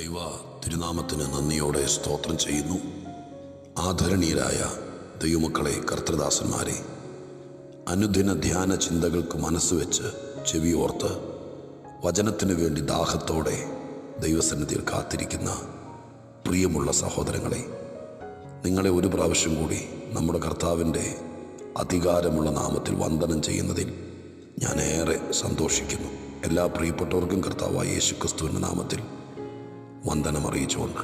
ദൈവ തിരുനാമത്തിന് നന്ദിയോടെ സ്തോത്രം ചെയ്യുന്നു. ആദരണീയരായ ദൈവമക്കളെ കർത്തൃദാസന്മാരെ അനുദിന ധ്യാന ചിന്തകൾക്ക് മനസ്സ് വെച്ച് ചെവിയോർത്ത് വചനത്തിനു വേണ്ടി ദാഹത്തോടെ ദൈവസന്നിധിയിൽ കാത്തിരിക്കുന്ന പ്രിയമുള്ള സഹോദരങ്ങളെ നിങ്ങളെ ഒരു പ്രാവശ്യം കൂടി നമ്മുടെ കർത്താവിന്റെ അധികാരമുള്ള നാമത്തിൽ വന്ദനം ചെയ്യുന്നതിൽ ഞാൻ ഏറെ സന്തോഷിക്കുന്നു. എല്ലാ പ്രിയപ്പെട്ടവർക്കും കർത്താവായ യേശു ക്രിസ്തുവിന്റെ നാമത്തിൽ വന്ദനം അറിയിച്ചുകൊണ്ട്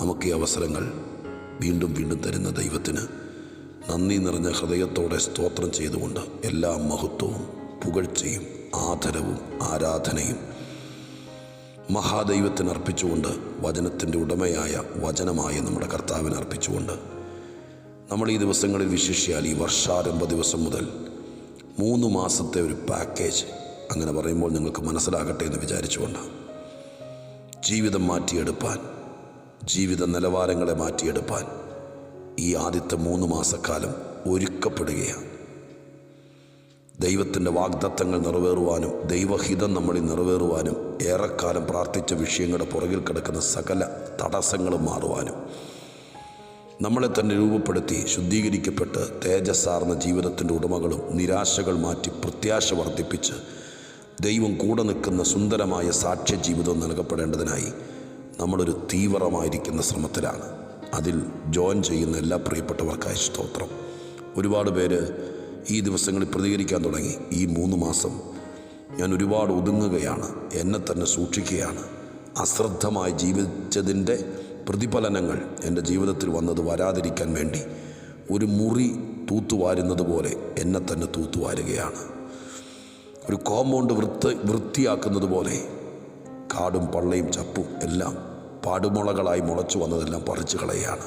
നമുക്ക് ഈ അവസരങ്ങൾ വീണ്ടും വീണ്ടും തരുന്ന ദൈവത്തിന് നന്ദി നിറഞ്ഞ ഹൃദയത്തോടെ സ്തോത്രം ചെയ്തുകൊണ്ട് എല്ലാ മഹത്വവും പുകഴ്ചയും ആദരവും ആരാധനയും മഹാദൈവത്തിന് അർപ്പിച്ചുകൊണ്ട് വചനത്തിന്റെ ഉടമയായ വചനമായ നമ്മുടെ കർത്താവിന് അർപ്പിച്ചുകൊണ്ട് നമ്മൾ ഈ ദിവസങ്ങളിൽ വിശേഷിയാൽ ഈ വർഷാരംഭ ദിവസം മുതൽ മൂന്ന് മാസത്തെ ഒരു പാക്കേജ് അങ്ങനെ പറയുമ്പോൾ നിങ്ങൾക്ക് മനസ്സിലാകട്ടെ എന്ന് വിചാരിച്ചുകൊണ്ടാണ് ജീവിതം മാറ്റിയെടുപ്പാൻ ജീവിത നിലവാരങ്ങളെ മാറ്റിയെടുപ്പാൻ ഈ ആദ്യത്തെ മൂന്ന് മാസക്കാലം ഒരുക്കപ്പെടുകയാണ്. ദൈവത്തിന്റെ വാഗ്ദത്തങ്ങൾ നിറവേറുവാനും ദൈവഹിതം നമ്മളിൽ നിറവേറുവാനും ഏറെക്കാലം പ്രാർത്ഥിച്ച വിഷയങ്ങളുടെ പുറകിൽ കിടക്കുന്ന സകല തടസ്സങ്ങളും മാറുവാനും നമ്മളെ തന്നെ രൂപപ്പെടുത്തി ശുദ്ധീകരിക്കപ്പെട്ട് തേജസ്സാർന്ന ജീവിതത്തിന്റെ ഉടമകളും നിരാശകൾ മാറ്റി പ്രത്യാശ വർദ്ധിപ്പിച്ച് ദൈവം കൂടെ നിൽക്കുന്ന സുന്ദരമായ സാക്ഷ്യ ജീവിതം നൽകപ്പെടേണ്ടതിനായി നമ്മളൊരു തീവ്രമായിരിക്കുന്ന ശ്രമത്തിലാണ്. അതിൽ ജോയിൻ ചെയ്യുന്ന എല്ലാ പ്രിയപ്പെട്ടവർക്കായി സ്തോത്രം. ഒരുപാട് പേര് ഈ ദിവസങ്ങളിൽ പ്രതികരിക്കാൻ തുടങ്ങി. ഈ മൂന്ന് മാസം ഞാൻ ഒരുപാട് ഒതുങ്ങുകയാണ്. എന്നെ തന്നെ സൂക്ഷിക്കുകയാണ്. അശ്രദ്ധമായി ജീവിച്ചതിന്റെ പ്രതിഫലനങ്ങൾ എന്റെ ജീവിതത്തിൽ വന്നത് വരാതിരിക്കാൻ വേണ്ടി ഒരു മുറി തൂത്തുവാരുന്നത് പോലെ എന്നെ തന്നെ തൂത്തുവാരുകയാണ്. ഒരു കോമ്പൗണ്ട് വൃത്തി വൃത്തിയാക്കുന്നത് പോലെ കാടും പള്ളയും ചപ്പും എല്ലാം പാടുമുളകളായി മുളച്ചു വന്നതെല്ലാം പറിച്ചു കളയാണ്.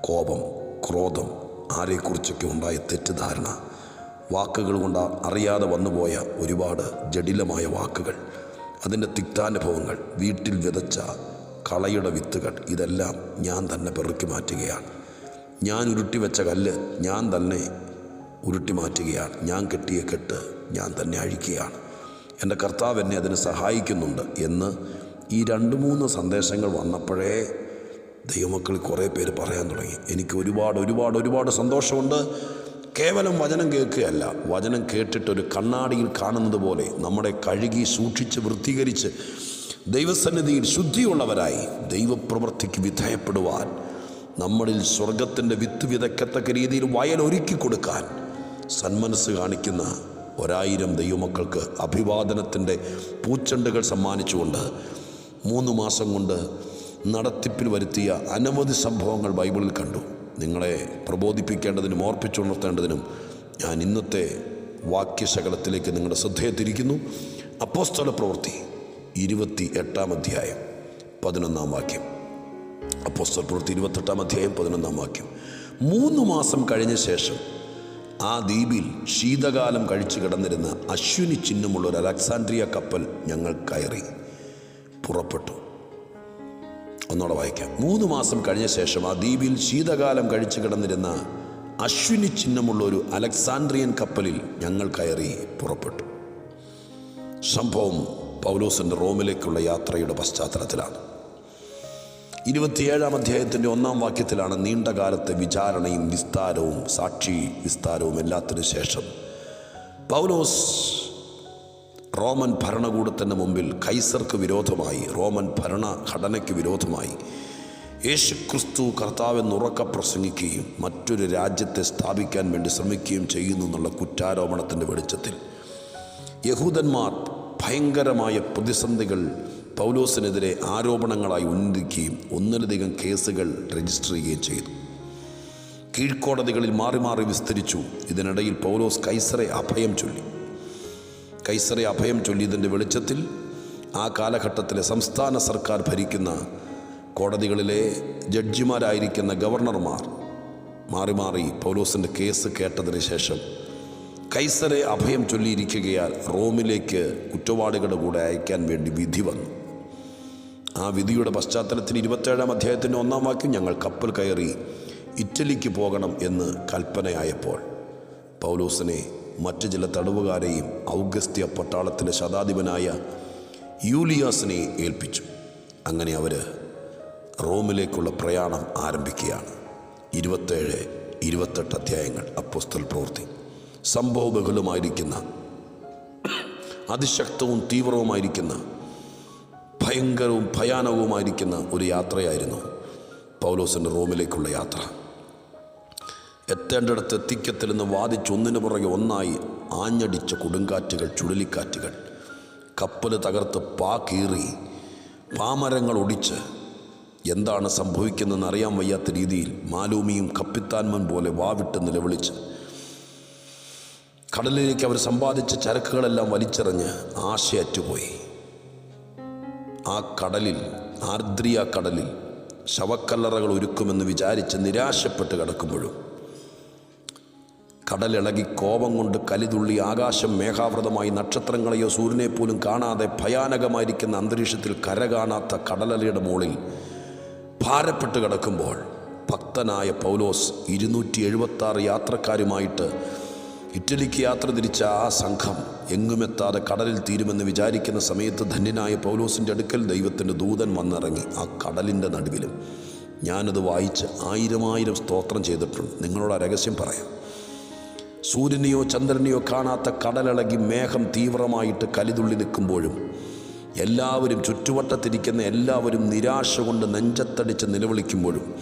കോപം ക്രോധം ആരെക്കുറിച്ചൊക്കെ ഉണ്ടായ തെറ്റിദ്ധാരണ വാക്കുകൾ കൊണ്ട് അറിയാതെ വന്നുപോയ ഒരുപാട് ജടിലമായ വാക്കുകൾ അതിന്റെ തിക്താനുഭവങ്ങൾ വീട്ടിൽ വിതച്ച കളയുടെ വിത്തുകൾ ഇതെല്ലാം ഞാൻ തന്നെ പെറുക്കി മാറ്റുകയാണ്. ഞാൻ ഉരുട്ടി വെച്ച കല്ല് ഞാൻ തന്നെ ഉരുട്ടി മാറ്റുകയാണ്. ഞാൻ കെട്ടിയ കെട്ട് ഞാൻ തന്നെ അഴിക്കുകയാണ്. എന്റെ കർത്താവ് എന്നെ അതിന് സഹായിക്കുന്നുണ്ട് എന്ന് ഈ രണ്ട് മൂന്ന് സന്ദേശങ്ങൾ വന്നപ്പോഴേ ദൈവമക്കൾ കുറേ പേര് പറയാൻ തുടങ്ങി. എനിക്ക് ഒരുപാട് ഒരുപാട് ഒരുപാട് സന്തോഷമുണ്ട്. കേവലം വചനം കേൾക്കുകയല്ല വചനം കേട്ടിട്ട് ഒരു കണ്ണാടിയിൽ കാണുന്നത് പോലെ നമ്മുടെ കഴുകി സൂക്ഷിച്ച് വൃത്തീകരിച്ച് ദൈവസന്നിധിയിൽ ശുദ്ധിയുള്ളവരായി ദൈവപ്രവൃത്തിക്ക് വിധേയപ്പെടുവാൻ നമ്മളിൽ സ്വർഗത്തിന്റെ വിത്ത് വിതക്കത്തക്ക രീതിയിൽ വയലൊരുക്കി കൊടുക്കാൻ സന്മനസ് കാണിക്കുന്ന ഒരായിരം ദൈവമക്കൾക്ക് അഭിവാദനത്തിന്റെ പൂച്ചെണ്ടുകൾ സമ്മാനിച്ചുകൊണ്ട് മൂന്ന് മാസം കൊണ്ട് നടത്തിപ്പിൽ വരുത്തിയ അനവധി സംഭവങ്ങൾ ബൈബിളിൽ കണ്ടു. നിങ്ങളെ പ്രബോധിപ്പിക്കേണ്ടതിനും ഓർപ്പിച്ചുണർത്തേണ്ടതിനും ഞാൻ ഇന്നത്തെ വാക്യശകലത്തിലേക്ക് നിങ്ങളുടെ ശ്രദ്ധയെ തിരിക്കുന്നു അപ്പോസ്തല പ്രവൃത്തി ഇരുപത്തി എട്ടാം അധ്യായം പതിനൊന്നാം വാക്യം. അപ്പോസ്തല പ്രവൃത്തി ഇരുപത്തെട്ടാം അധ്യായം പതിനൊന്നാം വാക്യം. മൂന്ന് മാസം കഴിഞ്ഞ ശേഷം ആ ദ്വീപിൽ ശീതകാലം കഴിച്ചു കിടന്നിരുന്ന അശ്വിനി ചിഹ്നമുള്ള ഒരു അലക്സാൻഡ്രിയ കപ്പൽ ഞങ്ങൾ കയറി. പുറപ്പെട്ടു. ഒന്നോടെ വായിക്കാം. മൂന്ന് മാസം കഴിഞ്ഞ ശേഷം ആ ദ്വീപിൽ ശീതകാലം കഴിച്ചു കിടന്നിരുന്ന അശ്വിനി ചിഹ്നമുള്ള ഒരു അലക്സാൻഡ്രിയൻ കപ്പലിൽ ഞങ്ങൾ കയറി പുറപ്പെട്ടു. സംഭവം പൗലോസിന്റെ റോമിലേക്കുള്ള യാത്രയുടെ പശ്ചാത്തലത്തിലാണ്. ഇരുപത്തിയേഴാം അധ്യായത്തിന്റെ ഒന്നാം വാക്യത്തിലാണ് നീണ്ടകാലത്തെ വിചാരണയും വിസ്താരവും സാക്ഷി വിസ്താരവും എല്ലാത്തിനു ശേഷം. പൗലോസ് റോമൻ ഭരണകൂടത്തിന്റെ മുമ്പിൽ കൈസർക്ക് വിരോധമായി റോമൻ ഭരണഘടനയ്ക്ക് വിരോധമായി യേശു ക്രിസ്തു കർത്താവെന്നുറക്ക പ്രസംഗിക്കുകയും മറ്റൊരു രാജ്യത്തെ സ്ഥാപിക്കാൻ വേണ്ടി ശ്രമിക്കുകയും ചെയ്യുന്നു എന്നുള്ള കുറ്റാരോപണത്തിന്റെ വെളിച്ചത്തിൽ. യഹൂദന്മാർ ഭയങ്കരമായ പ്രതിസന്ധികൾ പൗലോസിനെതിരെ ആരോപണങ്ങളായി ഉന്നയിക്കുകയും ഒന്നിലധികം കേസുകൾ രജിസ്റ്റർ ചെയ്യുകയും ചെയ്തു. കീഴ്ക്കോടതികളിൽ മാറി മാറി വിസ്തരിച്ചു. ഇതിനിടയിൽ പൗലോസ് കൈസറെ അഭയം ചൊല്ലി. കൈസറെ അഭയം ചൊല്ലിയതിന്റെ വെളിച്ചത്തിൽ ആ കാലഘട്ടത്തിലെ സംസ്ഥാന സർക്കാർ ഭരിക്കുന്ന കോടതികളിലെ ജഡ്ജിമാരായിരിക്കുന്ന ഗവർണർമാർ മാറി മാറി പൗലോസിന്റെ കേസ് കേട്ടതിന് ശേഷം കൈസറെ അഭയം ചൊല്ലിയിരിക്കുകയാൽ റോമിലേക്ക് കുറ്റവാളികളുടെ കൂടെ അയക്കാൻ വേണ്ടി വിധി വന്നു. ആ വിധിയുടെ പശ്ചാത്തലത്തിൽ ഇരുപത്തേഴാം അധ്യായത്തിന്റെ ഒന്നാം വാക്യം ഞങ്ങൾ കപ്പൽ കയറി ഇറ്റലിക്ക് പോകണം എന്ന് കൽപ്പനയായപ്പോൾ പൗലോസിനെ മറ്റു ചില തടവുകാരെയും ഔഗസ്ത്യ പട്ടാളത്തിന്റെ ശതാധിപനായ യൂലിയാസിനെ ഏൽപ്പിച്ചു. അങ്ങനെ അവർ റോമിലേക്കുള്ള പ്രയാണം ആരംഭിക്കുകയാണ്. ഇരുപത്തേഴ് ഇരുപത്തെട്ട് അധ്യായങ്ങൾ അപ്പോസ്തൽ പ്രവൃത്തി. സംഭവബഹുലമായിരിക്കുന്ന അതിശക്തവും തീവ്രവുമായിരിക്കുന്ന ഭയങ്കരവും ഭയാനകവുമായിരിക്കുന്ന ഒരു യാത്രയായിരുന്നു പൗലോസിന്റെ റോമിലേക്കുള്ള യാത്ര. എത്തേണ്ടിടത്ത് വാദിച്ച് ഒന്നിനു പുറകെ ഒന്നായി ആഞ്ഞടിച്ച കൊടുങ്കാറ്റുകൾ ചുഴലിക്കാറ്റുകൾ. കപ്പൽ തകർത്ത് പാ കീറി പാമരങ്ങൾ ഒടിച്ച് എന്താണ് സംഭവിക്കുന്നതെന്ന് അറിയാൻ വയ്യാത്ത രീതിയിൽ മാലൂമിയും കപ്പിത്താൻമൻ പോലെ വാവിട്ട് നിലവിളിച്ച്. കടലിലേക്ക് അവർ സമ്പാദിച്ച ചരക്കുകളെല്ലാം വലിച്ചെറിഞ്ഞ് ആശയറ്റുപോയി. ആ കടലിൽ ആർദ്രിയ കടലിൽ ശവക്കല്ലറകൾ ഒരുക്കുമെന്ന് വിചാരിച്ച് നിരാശപ്പെട്ട് കിടക്കുമ്പോഴും കടലിളകി കോപം കൊണ്ട് കലിതുള്ളി ആകാശം മേഘാവൃതമായി നക്ഷത്രങ്ങളെയോ സൂര്യനെ പോലും കാണാതെ ഭയാനകമായിരിക്കുന്ന അന്തരീക്ഷത്തിൽ കര കാണാത്ത കടലലയുടെ മുകളിൽ ഭാരപ്പെട്ട് കിടക്കുമ്പോൾ ഭക്തനായ പൗലോസ് ഇരുന്നൂറ്റി എഴുപത്തി യാത്രക്കാരുമായിട്ട് ഇറ്റലിക്ക് യാത്ര തിരിച്ച ആ സംഘം എങ്ങുമെത്താതെ കടലിൽ തീരുമെന്ന് വിചാരിക്കുന്ന സമയത്ത് ധന്യനായ പൗലോസിന്റെ അടുക്കൽ ദൈവത്തിന്റെ ദൂതൻ വന്നിറങ്ങി ആ കടലിന്റെ നടുവിലും. ഞാനത് വായിച്ച് ആയിരമായിരം സ്തോത്രം ചെയ്തിട്ടുണ്ട്. നിങ്ങളോട് ആ രഹസ്യം പറയാം. സൂര്യനെയോ ചന്ദ്രനെയോ കാണാത്ത കടലിളകി മേഘം തീവ്രമായിട്ട് കലിതുള്ളി നിൽക്കുമ്പോഴും എല്ലാവരും ചുറ്റുവട്ടത്തിരിക്കുന്ന എല്ലാവരും നിരാശ കൊണ്ട് നെഞ്ചത്തടിച്ച് നിലവിളിക്കുമ്പോഴും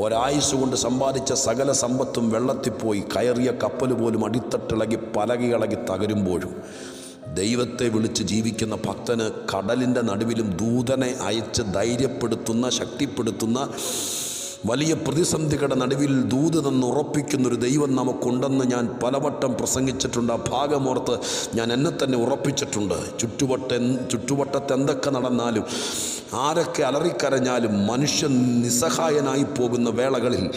ഒരായുസ് കൊണ്ട് സമ്പാദിച്ച സകല സമ്പത്തും വെള്ളത്തിപ്പോയി കയറിയ കപ്പൽ പോലും അടിത്തട്ടിളകി പലകയിളകി തകരുമ്പോഴും ദൈവത്തെ വിളിച്ച് ജീവിക്കുന്ന ഭക്തന് കടലിന്റെ നടുവിലും ദൂതനെ അയച്ച് ധൈര്യപ്പെടുത്തുന്ന ശക്തിപ്പെടുത്തുന്ന വലിയ പ്രതിസന്ധികളുടെ നടുവിൽ ദൂത് ഉറപ്പിക്കുന്നൊരു ദൈവം നമുക്കുണ്ടെന്ന് ഞാൻ പലവട്ടം പ്രസംഗിച്ചിട്ടുണ്ട്. ആ ഭാഗമോർത്ത് ഞാൻ എന്നെ തന്നെ ഉറപ്പിച്ചിട്ടുണ്ട്. ചുറ്റുവട്ട ചുറ്റുവട്ടത്ത് എന്തൊക്കെ നടന്നാലും ആരൊക്കെ അലറിക്കരഞ്ഞാലും മനുഷ്യൻ നിസ്സഹായനായി പോകുന്ന വേളകളിൽ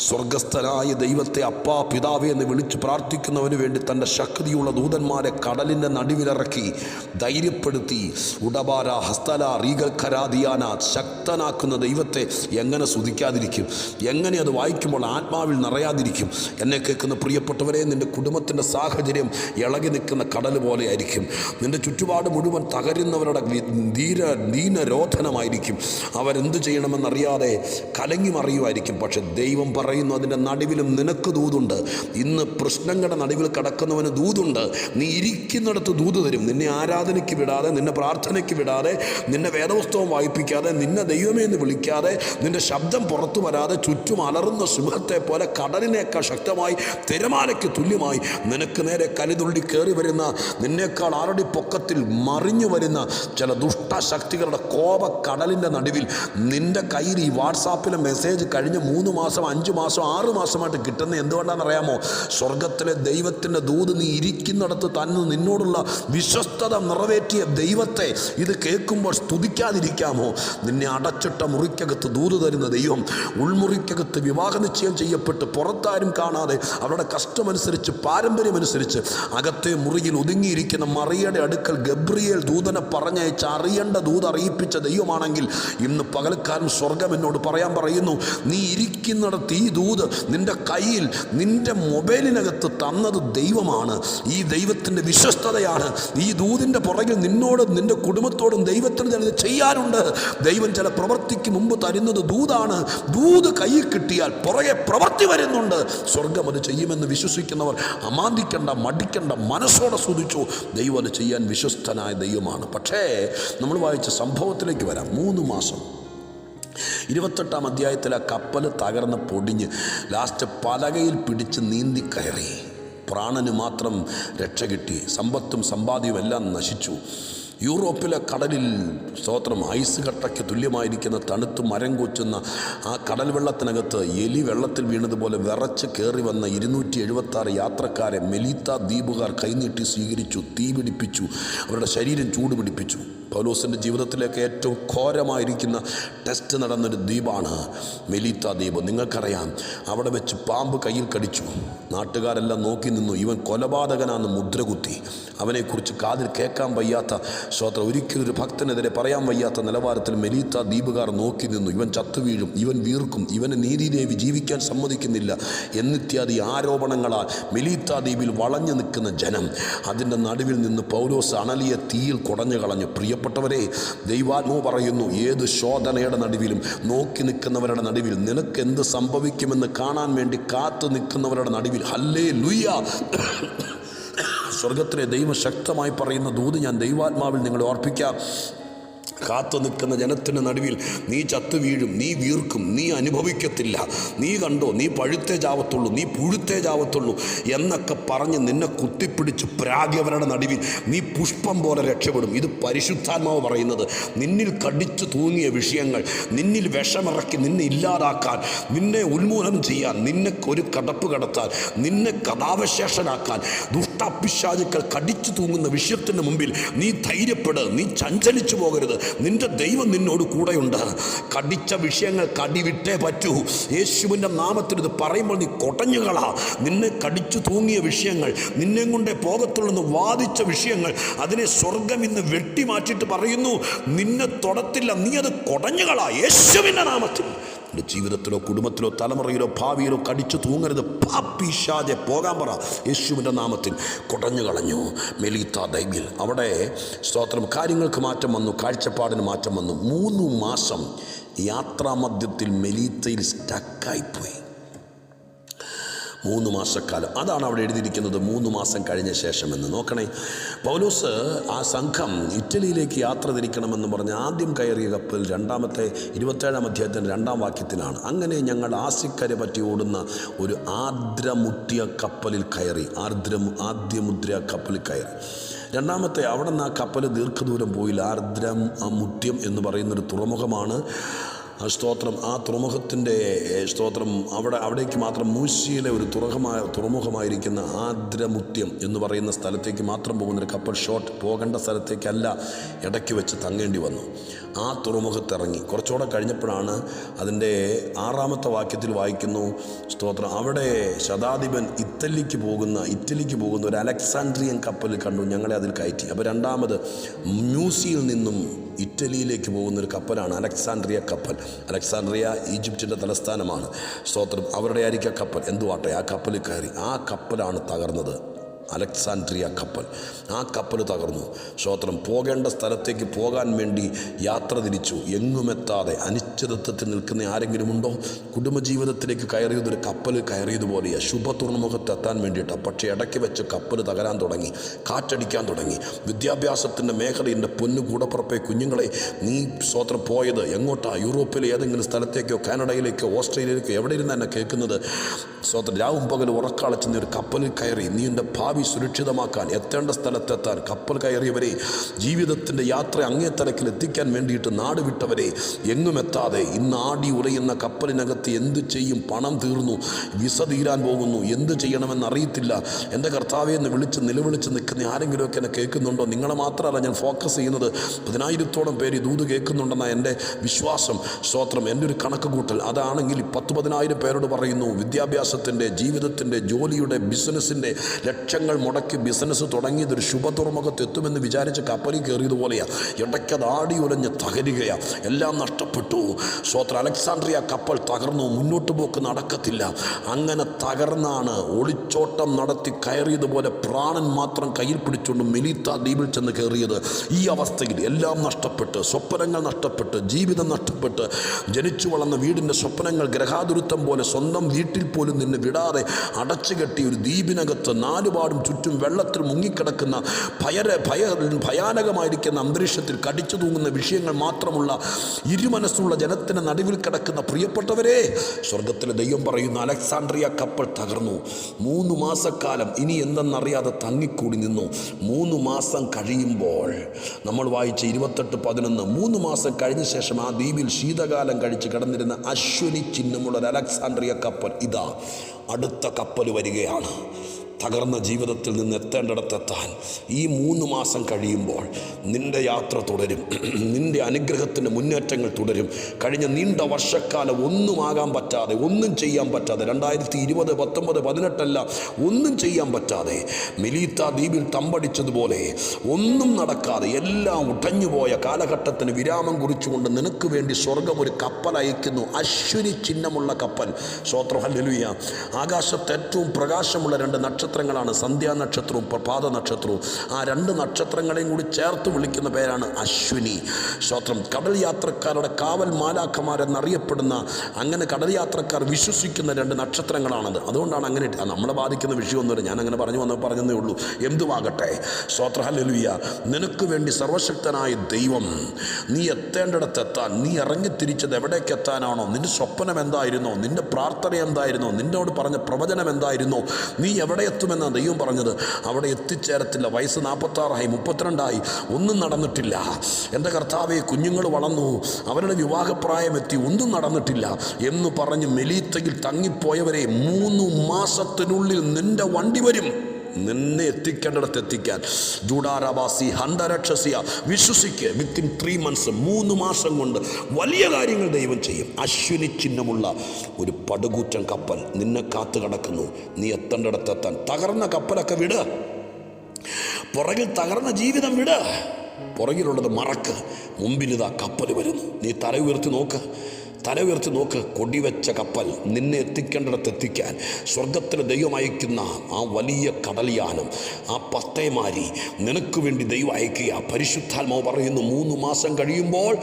സ്വർഗസ്ഥനായ ദൈവത്തെ അപ്പാ പിതാവേ എന്ന് വിളിച്ച് പ്രാർത്ഥിക്കുന്നവന് വേണ്ടി തന്റെ ശക്തിയുള്ള ദൂതന്മാരെ കടലിന്റെ നടുവിലിറക്കി ധൈര്യപ്പെടുത്തി ഉടബാര ഹസ്തല റീഗൽ ഖരാദിയാന ശക്തനാക്കുന്ന ദൈവത്തെ എങ്ങനെ സ്തുതിക്കാതിരിക്കും? എങ്ങനെ അത് വായിക്കുമ്പോൾ ആത്മാവിൽ നിറയാതിരിക്കും? എന്നെ കേൾക്കുന്ന പ്രിയപ്പെട്ടവരെ നിന്റെ കുടുംബത്തിന്റെ സാഹചര്യം ഇളകി നിൽക്കുന്ന കടൽ പോലെയായിരിക്കും നിന്റെ ചുറ്റുപാട് മുഴുവൻ തകരുന്നവരുടെ ധീര ധീര ദീനരോധനമായിരിക്കും അവരെന്ത് ചെയ്യണമെന്നറിയാതെ കലങ്ങി മറിയുമായിരിക്കും. പക്ഷെ ദൈവം പറയുന്നു അതിന്റെ നടുവിലും നിനക്ക് ദൂതുണ്ട്. ഇന്ന് പ്രശ്നങ്ങളുടെ നടുവിൽ കിടക്കുന്നവന് ദൂതുണ്ട്. നീ ഇരിക്കുന്നിടത്ത് ദൂത് തരും. നിന്നെ ആരാധനയ്ക്ക് വിടാതെ നിന്നെ പ്രാർത്ഥനയ്ക്ക് വിടാതെ നിന്നെ വേദപുസ്തകം വായിപ്പിക്കാതെ നിന്നെ ദൈവമേ എന്ന് വിളിക്കാതെ നിന്റെ ശബ്ദം പുറത്തു വരാതെ ചുറ്റും അലറുന്ന സിംഹത്തെ പോലെ കടലിനേക്കാൾ ശക്തമായി തിരമാലയ്ക്ക് തുല്യമായി നിനക്ക് നേരെ കലിതുള്ളി കയറി വരുന്ന നിന്നേക്കാൾ ആറടി പൊക്കത്തിൽ മറിഞ്ഞു വരുന്ന ചില ദുഷ്ടശക്തികളുടെ കോപ കടലിന്റെ നടുവിൽ നിന്റെ കയ്യിൽ ഈ വാട്സാപ്പിലെ മെസ്സേജ് കഴിഞ്ഞ മൂന്ന് മാസം അഞ്ച് മാസം ആറ് മാസമായിട്ട് കിട്ടുന്ന എന്തുകൊണ്ടാണെന്നറിയാമോ? സ്വർഗത്തിലെ ദൈവത്തിന്റെ ദൂത് നീ ഇരിക്കുന്നിടത്ത് തന്നെ നിന്നോടുള്ള വിശ്വസ്തത നിറവേറ്റിയ ദൈവത്തെ ഇത് കേൾക്കുമ്പോൾ സ്തുതിക്കാതിരിക്കാമോ? നിന്നെ അടച്ചിട്ട മുറിക്കകത്ത് ദൂത് തരുന്ന ദൈവം ഉൾമുറിക്കകത്ത് വിവാഹ നിശ്ചയം ചെയ്യപ്പെട്ട് പുറത്താരും കാണാതെ അവരുടെ കഷ്ടമനുസരിച്ച് പാരമ്പര്യമനുസരിച്ച് അകത്തെ മുറിയിൽ ഒതുങ്ങിയിരിക്കുന്ന മറിയയുടെ അടുക്കൽ ഗബ്രിയേൽ ദൂതനെ പറഞ്ഞയച്ച് അറിയേണ്ട ദൂത് അറിയിപ്പിച്ച ദൈവമാണെങ്കിൽ ഇന്ന് പകൽക്കാരൻ സ്വർഗം എന്നോട് പറയാൻ പറയുന്നു നീ ഇരിക്കുന്നിടത്ത് ഈ ദൂത് നിന്റെ കയ്യിൽ നിന്റെ മൊബൈലിനകത്ത് തന്നത് ദൈവമാണ്. ഈ ദൈവത്തിന്റെ വിശ്വസ്തതയാണ്. ഈ ദൂതിന്റെ പുറകിൽ നിന്നോടും നിന്റെ കുടുംബത്തോടും ദൈവത്തിന് ചിലത് ചെയ്യാനുണ്ട്. ദൈവം ചില പ്രവൃത്തിക്ക് മുമ്പ് തരുന്നത് ദൂതാണ്. ദൂത് കയ്യിൽ കിട്ടിയാൽ പുറകെ പ്രവൃത്തി വരുന്നുണ്ട്. സ്വർഗം അത് ചെയ്യുമെന്ന് വിശ്വസിക്കുന്നവർ അമാന്തിക്കണ്ട മടിക്കണ്ട മനസ്സോടെ സ്തുതിച്ചു. ദൈവം അത് ചെയ്യാൻ വിശ്വസ്തനായ ദൈവമാണ്. പക്ഷേ നമ്മൾ വായിച്ച സംഭവത്തിലേക്ക് വരാം. മൂന്ന് മാസം. ഇരുപത്തെട്ടാം അധ്യായത്തിൽ ആ കപ്പൽ തകർന്ന് പൊടിഞ്ഞ് ലാസ്റ്റ് പലകയിൽ പിടിച്ച് നീന്തി കയറി. പ്രാണന് മാത്രം രക്ഷ കിട്ടി. സമ്പത്തും സമ്പാദ്യവും എല്ലാം നശിച്ചു. യൂറോപ്പിലെ കടലിൽ സ്തോത്രം. ഐസ് കട്ടയ്ക്ക് തുല്യമായിരിക്കുന്ന തണുത്ത് മരം കൊച്ചുന്ന ആ കടൽ വെള്ളത്തിനകത്ത് എലി വെള്ളത്തിൽ വീണതുപോലെ വിറച്ച് കയറി വന്ന ഇരുന്നൂറ്റി എഴുപത്തി യാത്രക്കാരെ മെലീത്ത ദ്വീപുകാർ കൈനീട്ടി സ്വീകരിച്ചു തീ പിടിപ്പിച്ചു അവരുടെ ശരീരം ചൂട് പിടിപ്പിച്ചു പൗലോസിന്റെ ജീവിതത്തിലേക്ക് ഏറ്റവും ഘോരമായിരിക്കുന്ന ടെസ്റ്റ് നടന്നൊരു ദ്വീപാണ് മെലീത്ത ദ്വീപ്. നിങ്ങൾക്കറിയാം അവിടെ വെച്ച് പാമ്പ് കയ്യിൽ കടിച്ചു. നാട്ടുകാരെല്ലാം നോക്കി നിന്നു. ഇവൻ കൊലപാതകനാണെന്ന് മുദ്ര കുത്തി അവനെക്കുറിച്ച് കാതിൽ കേൾക്കാൻ വയ്യാത്ത ശ്രോത്ര ഒരിക്കലും ഒരു ഭക്തനെതിരെ പറയാൻ വയ്യാത്ത നിലവാരത്തിൽ മെലീത്ത ദ്വീപുകാർ നോക്കി നിന്നു. ഇവൻ ചത്തുവീഴും. ഇവൻ വീർക്കും. ഇവന് നീതിദേവി ജീവിക്കാൻ സമ്മതിക്കുന്നില്ല എന്നിത്യാദി ആരോപണങ്ങളാൽ മെലീത്ത ദ്വീപിൽ വളഞ്ഞു നിൽക്കുന്ന ജനം. അതിന്റെ നടുവിൽ നിന്ന് പൗലോസ് അണലിയെ തീയിൽ കുടഞ്ഞു കളഞ്ഞു. പ്രിയപ്പെട്ട പ്രിയപ്പെട്ടവരെ ദൈവാത്മാവ് പറയുന്നു ഏത് ശോധനയുടെ നടുവിലും നോക്കി നിൽക്കുന്നവരുടെ നടുവിൽ നിനക്ക് എന്ത് സംഭവിക്കുമെന്ന് കാണാൻ വേണ്ടി കാത്തു നിൽക്കുന്നവരുടെ നടുവിൽ ഹല്ലേ ലുയ്യ സ്വർഗത്തിലെ ദൈവം ശക്തമായി പറയുന്ന ദൂത് ഞാൻ ദൈവാത്മാവിൽ നിങ്ങളെ ഓർപ്പിക്കാം. കാത്തു നിൽക്കുന്ന ജനത്തിന് നടുവിൽ നീ ചത്തു വീഴും നീ വീർക്കും നീ അനുഭവിക്കത്തില്ല. നീ കണ്ടോ നീ പഴുത്തേ ചാവത്തുള്ളൂ നീ പുഴുത്തേ ചാവത്തുള്ളൂ എന്നൊക്കെ പറഞ്ഞ് നിന്നെ കുത്തിപ്പിടിച്ച് പ്രാഗ്യവരുടെ നടുവിൽ നീ പുഷ്പം പോലെ രക്ഷപ്പെടും. ഇത് പരിശുദ്ധാത്മാവ് പറയുന്നത് നിന്നിൽ കടിച്ചു തൂങ്ങിയ വിഷയങ്ങൾ നിന്നിൽ വിഷമിറക്കി നിന്നെ ഇല്ലാതാക്കാൻ നിന്നെ ഉന്മൂലനം ചെയ്യാൻ നിന്നെ ഒരു കടപ്പ് കടത്താൻ നിന്നെ കഥാവശേഷനാക്കാൻ ദുഷ്ടപിശാചുക്കൾ കടിച്ചു തൂങ്ങുന്ന വിഷയത്തിന് മുമ്പിൽ നീ ധൈര്യപ്പെട് നീ ചഞ്ചലിച്ചു പോകരുത്. നിന്റെ ദൈവം നിന്നോട് കൂടെയുണ്ട്. കടിച്ച വിഷയങ്ങൾ കടിവിട്ടേ പറ്റൂ. യേശുവിന്റെ നാമത്തിൽ ഇത് പറയുമ്പോൾ നീ കൊടഞ്ഞുകളാ. നിന്നെ കടിച്ചു തൂങ്ങിയ വിഷയങ്ങൾ നിന്നെ കൊണ്ടേ പോകത്തുള്ളെന്ന് വാദിച്ച വിഷയങ്ങൾ അതിനെ സ്വർഗം ഇന്ന് വെട്ടിമാറ്റിയിട്ട് പറയുന്നു. നിന്നെ തൊടത്തില്ല നീ അത് കൊടഞ്ഞുകളാ. യേശുവിന്റെ നാമത്തിൽ. എന്റെ ജീവിതത്തിലോ കുടുംബത്തിലോ തലമുറയിലോ ഭാവിയിലോ കടിച്ചു തൂങ്ങരുത്. പാപ്പിഷാതെ പോകാൻ പറ. യേശുവിന്റെ നാമത്തിൽ കുടഞ്ഞു കളഞ്ഞു. മെലീത്ത ദൈവിൽ അവിടെ സ്തോത്രം. കാര്യങ്ങൾക്ക് മാറ്റം വന്നു. കാഴ്ചപ്പാടിന് മാറ്റം വന്നു. മൂന്ന് മാസം യാത്രാമധ്യത്തിൽ മെലീത്തയിൽ സ്റ്റക്കായിപ്പോയി മൂന്ന് മാസക്കാലം. അതാണ് അവിടെ എഴുതിയിരിക്കുന്നത് മൂന്ന് മാസം കഴിഞ്ഞ ശേഷം എന്ന് നോക്കണേ പൗലോസ് ആ സംഘം ഇറ്റലിയിലേക്ക് യാത്ര തിരിക്കണമെന്ന് പറഞ്ഞ് ആദ്യം കയറിയ കപ്പൽ രണ്ടാമത്തെ ഇരുപത്തേഴാം അധ്യായത്തിന്റെ രണ്ടാം വാക്യത്തിലാണ്. അങ്ങനെ ഞങ്ങൾ ആസിക്കര പറ്റി ഓടുന്ന ഒരു ആർദ്രമുട്ടിയ കപ്പലിൽ കയറി ആർദ്ര ആദ്യമുദ്ര കപ്പലിൽ കയറി. രണ്ടാമത്തെ അവിടെ നിന്ന് ആ കപ്പൽ ദീർഘദൂരം പോയി ആർദ്രം ആ മുട്യം എന്ന് പറയുന്നൊരു തുറമുഖമാണ്. ആ സ്തോത്രം ആ തുറമുഖത്തിന്റെ സ്തോത്രം അവിടെ അവിടേക്ക് മാത്രം മൂശിയിലെ ഒരു തുറമുഖമായ തുറമുഖമായിരിക്കുന്ന ആദ്രമുത്യം എന്ന് പറയുന്ന സ്ഥലത്തേക്ക് മാത്രം പോകുന്നൊരു കപ്പൽ ഷോട്ട് പോകേണ്ട സ്ഥലത്തേക്കല്ല ഇടയ്ക്ക് വെച്ച് തങ്ങേണ്ടി വന്നു. ആ തുറമുഖത്തിറങ്ങി. കുറച്ചുകൂടെ കഴിഞ്ഞപ്പോഴാണ് അതിന്റെ ആറാമത്തെ വാക്യത്തിൽ വായിക്കുന്നു സ്തോത്രം അവിടെ ശതാധിപൻ ഇറ്റലിക്ക് പോകുന്ന ഇറ്റലിക്ക് പോകുന്ന ഒരു അലക്സാൻഡ്രിയൻ കപ്പൽ കണ്ടു ഞങ്ങളെ അതിൽ കയറ്റി. അപ്പോൾ രണ്ടാമത് മ്യൂസിയിൽ നിന്നും ഇറ്റലിയിലേക്ക് പോകുന്ന ഒരു കപ്പലാണ് അലക്സാൻഡ്രിയ കപ്പൽ. അലക്സാൻഡ്രിയ ഈജിപ്തിന്റെ തലസ്ഥാനമാണ്. സ്തോത്രം അവരുടെ ആയിരിക്കും കപ്പൽ. എന്തുവാട്ടെ ആ കപ്പലിൽ കയറി. ആ കപ്പലാണ് തകർന്നത്. അലക്സാൻഡ്രിയ കപ്പൽ. ആ കപ്പൽ തകർന്നു. സ്തോത്രം പോകേണ്ട സ്ഥലത്തേക്ക് പോകാൻ വേണ്ടി യാത്ര തിരിച്ചു. എങ്ങുമെത്താതെ അനിശ്ചിതത്വത്തിൽ നിൽക്കുന്ന ആരെങ്കിലും ഉണ്ടോ കുടുംബജീവിതത്തിലേക്ക് കയറിയതൊരു കപ്പൽ കയറിയതുപോലെയാണ് ശുഭ തുറമുഖത്തെത്താൻ വേണ്ടിയിട്ടാണ് പക്ഷേ ഇടയ്ക്ക് വെച്ച് കപ്പൽ തകരാൻ തുടങ്ങി. കാറ്റടിക്കാൻ തുടങ്ങി. വിദ്യാഭ്യാസത്തിന്റെ മേഖലയിന്റെ പൊന്നു കൂടപ്പുറപ്പെ കുഞ്ഞുങ്ങളെ നീ സ്തോത്രം പോയത് എങ്ങോട്ടാ? യൂറോപ്പിലെ ഏതെങ്കിലും സ്ഥലത്തേക്കോ കാനഡയിലേക്കോ ഓസ്ട്രേലിയയിലേക്കോ? എവിടെ തന്നെ കേൾക്കുന്നത്? സ്തോത്രം രാവും പകൽ ഉറക്കാളച്ച് നീ ഒരു കപ്പലിൽ കയറി. നീ എന്റെ ഭാവി സുരക്ഷിതമാക്കാൻ എത്തേണ്ട സ്ഥലത്തെത്താൻ കപ്പൽ കയറിയവരെ ജീവിതത്തിന്റെ യാത്ര അങ്ങേ തലക്കിൽ എത്തിക്കാൻ വേണ്ടിയിട്ട് നാട് വിട്ടവരെ എങ്ങും എത്താതെ ഇന്ന് ആടി ഉറയുന്ന കപ്പലിനകത്ത് എന്ത് ചെയ്യും? പണം തീർന്നു. വിസ തീരാൻ പോകുന്നു. എന്ത് ചെയ്യണമെന്ന് അറിയത്തില്ല. എന്റെ കർത്താവെ എന്ന് വിളിച്ച് നിലവിളിച്ച് നിൽക്കുന്ന ആരെങ്കിലുമൊക്കെ എന്നെ കേൾക്കുന്നുണ്ടോ? നിങ്ങളെ മാത്രമല്ല ഞാൻ ഫോക്കസ് ചെയ്യുന്നത്. പതിനായിരത്തോളം പേര് ദൂത് കേൾക്കുന്നുണ്ടെന്ന എന്റെ വിശ്വാസം. സ്തോത്രം. എന്റെ ഒരു കണക്ക് കൂട്ടൽ അതാണെങ്കിൽ പത്ത് പതിനായിരം പേരോട് പറയുന്നു വിദ്യാഭ്യാസത്തിന്റെ ജീവിതത്തിന്റെ ജോലിയുടെ ബിസിനസ്സിന്റെ ലക്ഷങ്ങൾ മുടക്കി ബിസിനസ് തുടങ്ങി ഇതൊരു ശുഭ തുറമുഖത്ത് എത്തുമെന്ന് വിചാരിച്ച് കപ്പലിൽ കയറിയതുപോലെയാണ് ഇടയ്ക്കത് ആടി ഉലഞ്ഞ് തകരുകയാണ് എല്ലാം നഷ്ടപ്പെട്ടു. സ്വോത്ര അലക്സാണ്ട്രിയ കപ്പൽ തകർന്നു. മുന്നോട്ട് പോക്ക് നടക്കത്തില്ല. അങ്ങനെ തകർന്നാണ് ഒളിച്ചോട്ടം നടത്തി കയറിയതുപോലെ പ്രാണൻ മാത്രം കയ്യിൽ പിടിച്ചുകൊണ്ട് മെലീത്ത ദ്വീപിൽ ചെന്ന് കയറിയത്. ഈ അവസ്ഥയിൽ എല്ലാം നഷ്ടപ്പെട്ട് സ്വപ്നങ്ങൾ നഷ്ടപ്പെട്ട് ജീവിതം നഷ്ടപ്പെട്ട് ജനിച്ചു വളർന്ന വീടിന്റെ സ്വപ്നങ്ങൾ ഗ്രഹാതുരുത്തം പോലെ സ്വന്തം വീട്ടിൽ പോലും നിന്നെ വിടാതെ അടച്ചുകെട്ടി ഒരു ദ്വീപിനകത്ത് നാലുപാടും ചുറ്റും വെള്ളത്തിൽ മുങ്ങിക്കിടക്കുന്ന ഭയര ഭയ ഭയാനകമായിരിക്കുന്ന അന്തരീക്ഷത്തിൽ കടിച്ചു തൂങ്ങുന്ന വിഷയങ്ങൾ മാത്രമുള്ള ഇരുമനസ്സുള്ള ജനത്തിന് നടുവിൽ കിടക്കുന്ന പ്രിയപ്പെട്ടവരെ സ്വർഗത്തിലെ ദൈവം പറയുന്ന അലക്സാണ്ട്രിയ കപ്പൽ തകർന്നു. മൂന്ന് മാസക്കാലം ഇനി എന്തെന്നറിയാതെ തങ്ങിക്കൂടി നിന്നു. മൂന്ന് മാസം കഴിയുമ്പോൾ നമ്മൾ വായിച്ച ഇരുപത്തെട്ട് പതിനൊന്ന് മൂന്ന് മാസം കഴിഞ്ഞ ശേഷം ആ ദ്വീപിൽ ശീതകാലം കഴിച്ച് കിടന്നിരുന്ന അശ്വനി ചിഹ്നമുള്ള ഒരു അലക്സാണ്ട്രിയ കപ്പൽ ഇതാ. അടുത്ത കപ്പൽ വരികയാണ്. തകർന്ന ജീവിതത്തിൽ നിന്ന് എത്തേണ്ടിടത്തെത്താൻ ഈ മൂന്ന് മാസം കഴിയുമ്പോൾ നിന്റെ യാത്ര തുടരും. നിന്റെ അനുഗ്രഹത്തിന്റെ മുന്നേറ്റങ്ങൾ തുടരും. കഴിഞ്ഞ നീണ്ട വർഷക്കാലം ഒന്നും ആകാൻ പറ്റാതെ ഒന്നും ചെയ്യാൻ പറ്റാതെ രണ്ടായിരത്തി ഇരുപത് പത്തൊമ്പത് പതിനെട്ടല്ല ഒന്നും ചെയ്യാൻ പറ്റാതെ മിലീത്ത ദ്വീപിൽ തമ്പടിച്ചതുപോലെ ഒന്നും നടക്കാതെ എല്ലാം ഉടഞ്ഞുപോയ കാലഘട്ടത്തിന് വിരാമം കുറിച്ചുകൊണ്ട് നിനക്ക് വേണ്ടി സ്വർഗം ഒരു കപ്പൽ അയക്കുന്നു അശ്വിനി ചിഹ്നമുള്ള കപ്പൽ. സ്വോത്ര ഹല്ലുയ ആകാശത്ത് ഏറ്റവും പ്രകാശമുള്ള രണ്ട് നക്ഷത്ര നക്ഷത്രങ്ങളാണ്. സന്ധ്യാ നക്ഷത്രവും പ്രഭാത നക്ഷത്രവും. ആ രണ്ട് നക്ഷത്രങ്ങളെയും കൂടി ചേർത്ത് വിളിക്കുന്ന പേരാണ് അശ്വിനി. സ്തോത്രം കടൽ യാത്രക്കാരുടെ കാവൽ മാലാക്കന്മാരെന്നറിയപ്പെടുന്ന അങ്ങനെ കടൽ യാത്രക്കാർ വിശ്വസിക്കുന്ന രണ്ട് നക്ഷത്രങ്ങളാണത്. അതുകൊണ്ടാണ് അങ്ങനെ നമ്മളെ ബാധിക്കുന്ന വിഷയമൊന്നുമില്ല ഞാൻ അങ്ങനെ പറഞ്ഞു വന്ന് പറഞ്ഞതേ ഉള്ളൂ. എന്തുവാകട്ടെ? സ്തോത്ര ഹല്ലേലൂയ. നിനക്ക് വേണ്ടി സർവശക്തനായ ദൈവം നീ എത്തേണ്ടിടത്ത് എത്താൻ നീ ഇറങ്ങിത്തിരിച്ചത് എവിടേക്ക് എത്താനാണോ? നിന്റെ സ്വപ്നം എന്തായിരുന്നോ? നിന്റെ പ്രാർത്ഥന എന്തായിരുന്നോ? നിന്നോട് പറഞ്ഞ പ്രവചനം എന്തായിരുന്നോ? നീ എവിടെ എത്തുമെന്നാണ് ദൈവം പറഞ്ഞത്. അവിടെ എത്തിച്ചേരത്തില്ല. വയസ്സ് നാൽപ്പത്താറായി മുപ്പത്തിരണ്ടായി. ഒന്നും നടന്നിട്ടില്ല. എന്റെ കർത്താവെ കുഞ്ഞുങ്ങൾ വളർന്നു. അവരുടെ വിവാഹപ്രായം എത്തി. ഒന്നും നടന്നിട്ടില്ല. എന്ന് പറഞ്ഞ് മെലീത്തയിൽ തങ്ങിപ്പോയവരെ മൂന്ന് മാസത്തിനുള്ളിൽ നിന്റെ വണ്ടി വരും. നിന്നെ എത്തിക്കേണ്ടിടത്ത് എത്തിക്കാൻ. ജൂഡാരാവാസി ഹന്തരക്ഷസിയ വിശ്വസിക്ക്. വിത്തിൻ ത്രീ മന്ത്സ് മൂന്ന് മാസം കൊണ്ട് വലിയ കാര്യങ്ങൾ ദൈവം ചെയ്യും. അശ്വിനി ചിഹ്നമുള്ള ഒരു പടുകൂറ്റൻ കപ്പൽ നിന്നെ കാത്തു കിടക്കുന്നു. നീ എത്തേണ്ടിടത്ത് എത്താൻ. തകർന്ന കപ്പലൊക്കെ വിട്. പുറകിൽ തകർന്ന ജീവിതം വിട്. പുറകിലുള്ളത് മറക്ക്. മുമ്പിലിതാ കപ്പൽ വരുന്നു. നീ തല ഉയർത്തി നോക്ക്. തല ഉയർത്തി നോക്ക് കൊടിവെച്ച കപ്പൽ നിന്നെ എത്തിക്കേണ്ടിടത്ത് എത്തിക്കാൻ സ്വർഗത്തിന് ദൈവം അയക്കുന്ന ആ വലിയ കടൽയാനം ആ പത്തേമാരി നിനക്ക് വേണ്ടി ദൈവം അയക്കുക. പരിശുദ്ധാത്മാവ് പറയുന്നു മൂന്ന് മാസം കഴിയുമ്പോൾ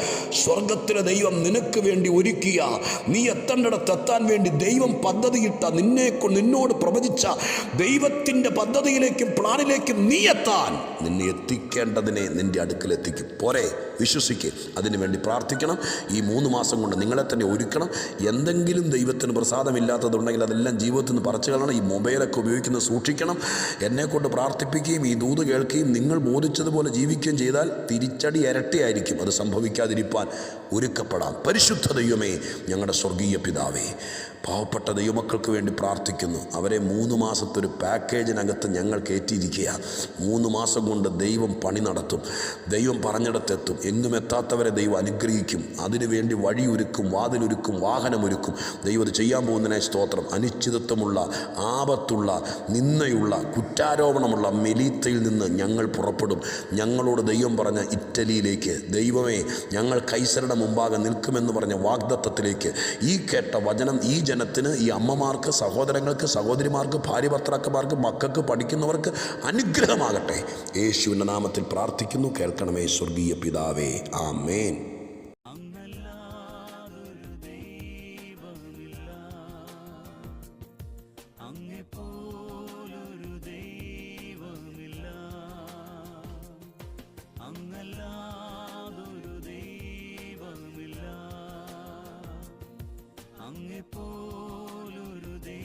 സ്വർഗത്തിലെ ദൈവം നിനക്ക് വേണ്ടി ഒരുക്കിയ നീ എത്തേണ്ടിടത്ത് എത്താൻ വേണ്ടി ദൈവം പദ്ധതിയിട്ട നിന്നെ നിന്നോട് പ്രവചിച്ച ദൈവത്തിന്റെ പദ്ധതിയിലേക്കും പ്ലാനിലേക്കും നീ എത്താൻ. നിന്നെ എത്തിക്കേണ്ടതിനെ നിന്റെ അടുക്കൽ എത്തിക്കും. പോരെ. വിശ്വസിക്ക്. അതിനുവേണ്ടി പ്രാർത്ഥിക്കണം. ഈ മൂന്ന് മാസം കൊണ്ട് നിങ്ങളെ തന്നെ ഒരുക്കണം. എന്തെങ്കിലും ദൈവത്തിന് പ്രസാദമില്ലാത്തതുണ്ടെങ്കിൽ അതെല്ലാം ജീവിതത്തിൽ നിന്ന് പറിച്ചു കളയണം. ഈ മൊബൈലൊക്കെ ഉപയോഗിക്കുന്നത് സൂക്ഷിക്കണം. എന്നെക്കൊണ്ട് പ്രാർത്ഥിപ്പിക്കുകയും ഈ ദൂത് കേൾക്കുകയും നിങ്ങൾ ബോധിച്ചതുപോലെ ജീവിക്കുകയും ചെയ്താൽ തിരിച്ചടി ഇരട്ടിയായിരിക്കും. അത് സംഭവിക്കാതിരിക്കാൻ ഒരുക്കപ്പെടാം. പരിശുദ്ധ ദൈവമേ ഞങ്ങളുടെ സ്വർഗീയ പിതാവേ പാവപ്പെട്ട ദൈവമക്കൾക്ക് വേണ്ടി പ്രാർത്ഥിക്കുന്നു. അവരെ മൂന്ന് മാസത്തെ ഒരു പാക്കേജിനകത്ത് ഞങ്ങൾ കയറ്റിയിരിക്കുക മൂന്ന് മാസം കൊണ്ട് ദൈവം പണി നടത്തും. ദൈവം പറഞ്ഞിടത്തെത്തും. എങ്ങും എത്താത്തവരെ ദൈവം അനുഗ്രഹിക്കും. അതിനുവേണ്ടി വഴിയൊരുക്കും വാതിലൊരുക്കും വാഹനമൊരുക്കും. ദൈവം അത് ചെയ്യാൻ പോകുന്നതിനായി സ്തോത്രം. അനിശ്ചിതത്വമുള്ള ആപത്തുള്ള നിന്നയുള്ള കുറ്റാരോപണമുള്ള മെലീത്തയിൽ നിന്ന് ഞങ്ങൾ പുറപ്പെടും. ഞങ്ങളോട് ദൈവം പറഞ്ഞ ഇറ്റലിയിലേക്ക് ദൈവമേ ഞങ്ങൾ കൈസരുടെ മുമ്പാകെ നിൽക്കുമെന്ന് പറഞ്ഞ വാഗ്ദത്തത്തിലേക്ക്. ഈ കേട്ട വചനം ഈ ജനത്തിന് ഈ അമ്മമാർക്ക് സഹോദരങ്ങൾക്ക് സഹോദരിമാർക്ക് ഭാര്യ ഭർത്താക്കന്മാർക്ക് മക്കൾക്ക് പഠിക്കുന്നവർക്ക് അനുഗ്രഹമാകട്ടെ. യേശുവിന്റെ നാമത്തിൽ പ്രാർത്ഥിക്കുന്നു. കേൾക്കണമേ സ്വർഗീയ പിതാവേ. பிதாவே ஆமேன்.